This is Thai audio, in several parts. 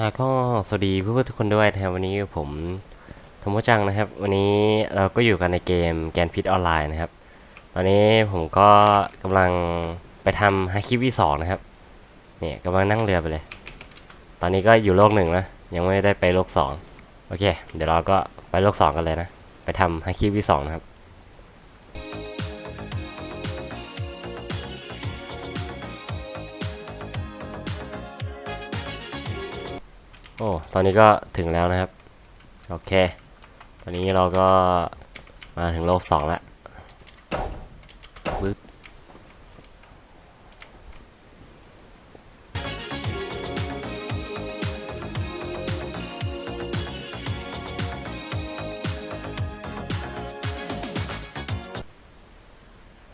แล้วก็สวัสดีเพื่อนๆทุกคนด้วยนะครับวันนี้ผมโทโมจังนะครับ วันนี้เราก็อยู่กันในเกมแกนพิษออนไลน์นะครับ ตอนนี้ผมก็กำลังไปทำฮาคิวีสองนะครับเนี่ยกำลังนั่งเรือไปเลย ตอนนี้ก็อยู่โลกหนึ่งนะยังไม่ได้ไปโลกสองโอเค เดี๋ยวเราก็ไปโลกสองกันเลยนะ ไปทำฮาคิวีสองนะครับ โอ้ ตอนนี้ก็ถึงแล้วนะครับ โอเค ตอนนี้เราก็มาถึงโลกสองแล้วปึ๊บ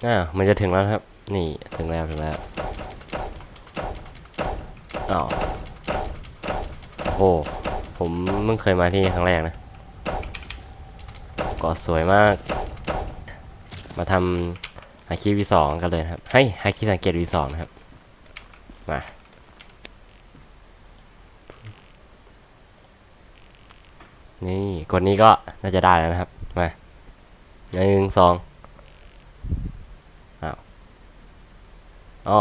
อ่ามันจะถึงแล้วครับ นี่ ถึงแล้ว ถึงแล้ว อ้าว โอ้โห ผมเพิ่งเคยมาที่นี่ครั้งแรกนะเก็สวยมาก มาทำฮาคิวีสองกันเลยครับ ให้ฮาคิสังเกตวีสองนะครับ มานี่กดนี้ก็น่าจะได้แล้วนะครับ มาหนึ่งสองอ้าวอ๋อ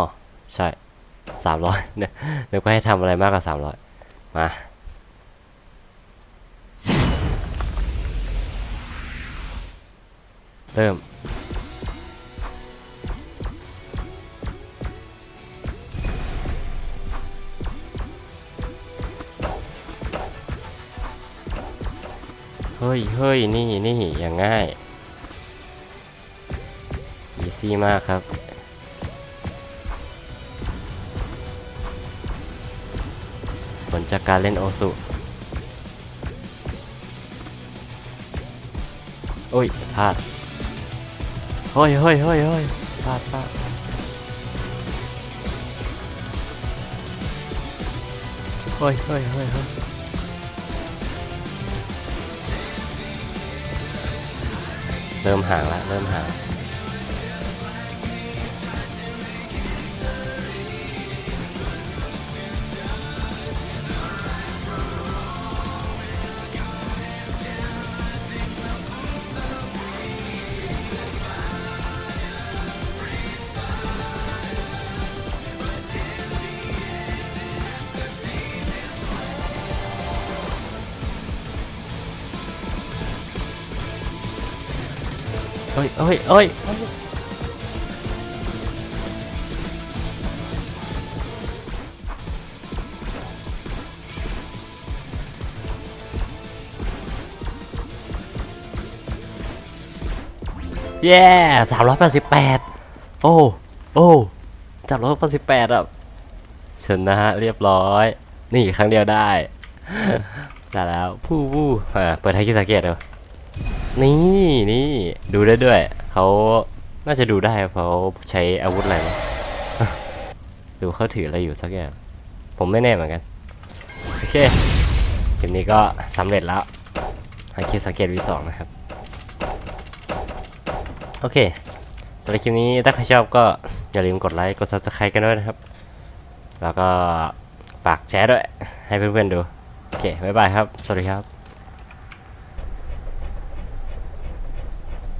ใช่สามร้อยเนี่ยนึกว่าให้ทำอะไรมากกว่าสามร้อย มาเริ่มเฮ้ยเฮ้ยนี่นี่อย่างง่าย อีซี่มากครับ ผลจากการเล่นโอสุโอ้ยพลาดเฮ้ยเฮ้ยเฮ้ยเฮ้ยพลาดพลาดเฮ้ยเฮ้ยเฮ้ยเฮ้ยเริ่มห่างแล้วเริ่มห่าง เฮ้ยเฮ้ยเฮ้ยเย้สามร้อยแปดสิบแปดโอ้ โอ้สามร้อยแปดสิบแปดอะชนะเรียบร้อย นี่ครั้งเดียวได้ ได้แล้ว ผู้ผู้อ่าเปิดให้คิดสังเกตเดู นี่นี่ดูได้ด้วย เขาน่าจะดูได้เพราะเขาใช้อาวุธอะไรนะดูเขาถืออะไรอยู่สักอย่าง ผมไม่แน่เหมือนกัน โอเคคลิปนี้ก็สำเร็จแล้วห้คิดสังเกตวีสองนะครับ โอเคสำหรับคลิปนี้ถ้าใครชอบก็อย่าลืมกดไลค์ กด subscribe กันด้วยนะครับ แล้วก็ฝากแชร์ด้วย ให้เพื่อนๆดู โอเค บ๊ายบายครับ สวัสดีครับ